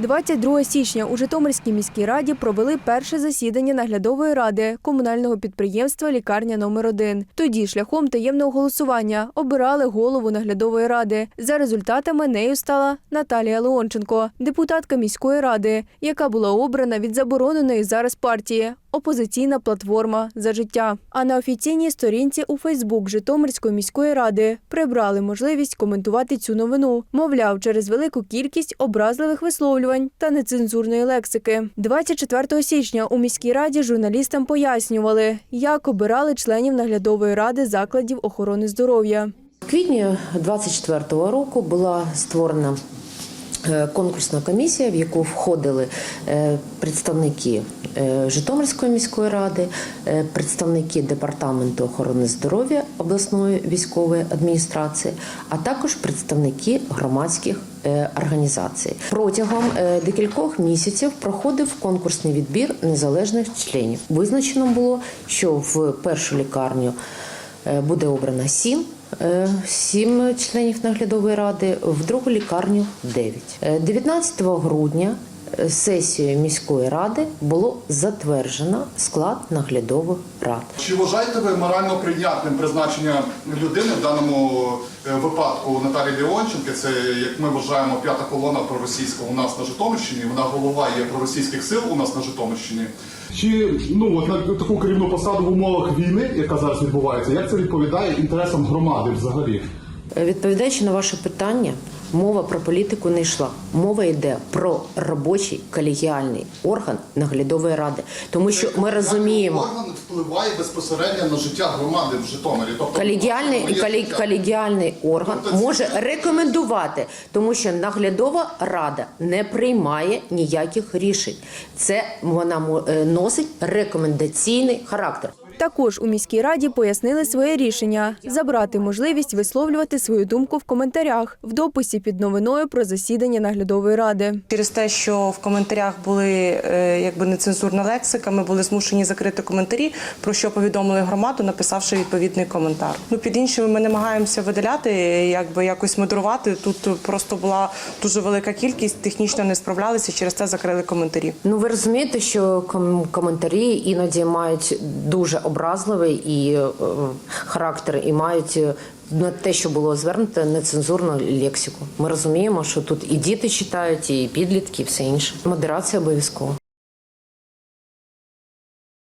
22 січня у Житомирській міській раді провели перше засідання наглядової ради комунального підприємства Лікарня номер 1 Тоді шляхом таємного голосування обирали голову наглядової ради. За результатами нею стала Наталія Леонченко, депутатка міської ради, яка була обрана від забороненої зараз партії. Опозиційна платформа за життя. А на офіційній сторінці у Фейсбук Житомирської міської ради прибрали можливість коментувати цю новину. Мовляв, через велику кількість образливих висловлювань та нецензурної лексики. 24 січня у міській раді журналістам пояснювали, як обирали членів наглядової ради закладів охорони здоров'я. В квітні 24-го року була створена конкурсна комісія, в яку входили е, представники е, Житомирської міської ради, е, представники департаменту охорони здоров'я обласної військової адміністрації, а також представники громадських е, організацій. Протягом е, декількох місяців проходив конкурсний відбір незалежних членів. Визначено було, що в першу лікарню е, буде обрано сім. Е, Сім членів наглядової ради, в другу лікарню 9. Е, 19 грудня е, сесією міської ради було затверджено склад наглядових рад. Чи вважаєте ви морально прийнятним призначення людини в даному е, випадку Наталії Леонченки? Це як ми вважаємо п'ята колона проросійська у нас на Житомирщині. Вона голова є проросійських сил у нас на Житомирщині. Чи ну от на таку керівну посаду в умовах війни, яка зараз відбувається, як це відповідає інтересам громади взагалі? Е, Відповідаючи на ваше питання, мова про політику не йшла. Мова йде про робочий колегіальний орган наглядової ради, тому що ми розуміємо. орган впливає безпосередньо на життя громади в Житомирі. Тобто Колегіальний, моє коле- життя. колегіальний орган Тобто може рекомендувати, тому що наглядова рада не приймає ніяких рішень. Це вона е, носить рекомендаційний характер. Також у міській раді пояснили своє рішення забрати можливість висловлювати свою думку в коментарях в дописі під новиною про засідання наглядової ради. Через те, що в коментарях були е, якби нецензурна лексика, ми були змушені закрити коментарі, про що повідомили громаду, написавши відповідний коментар. Ну під іншими ми намагаємося видаляти, якби якось модерувати. Тут просто була дуже велика кількість, технічно не справлялися, через це закрили коментарі. Ну ви розумієте, що коментарі іноді мають дуже образливий і е, характер, і мають е, на те, що було звернуто, нецензурну лексику. Ми розуміємо, що тут і діти читають, і підлітки, і все інше. Модерація обов'язково.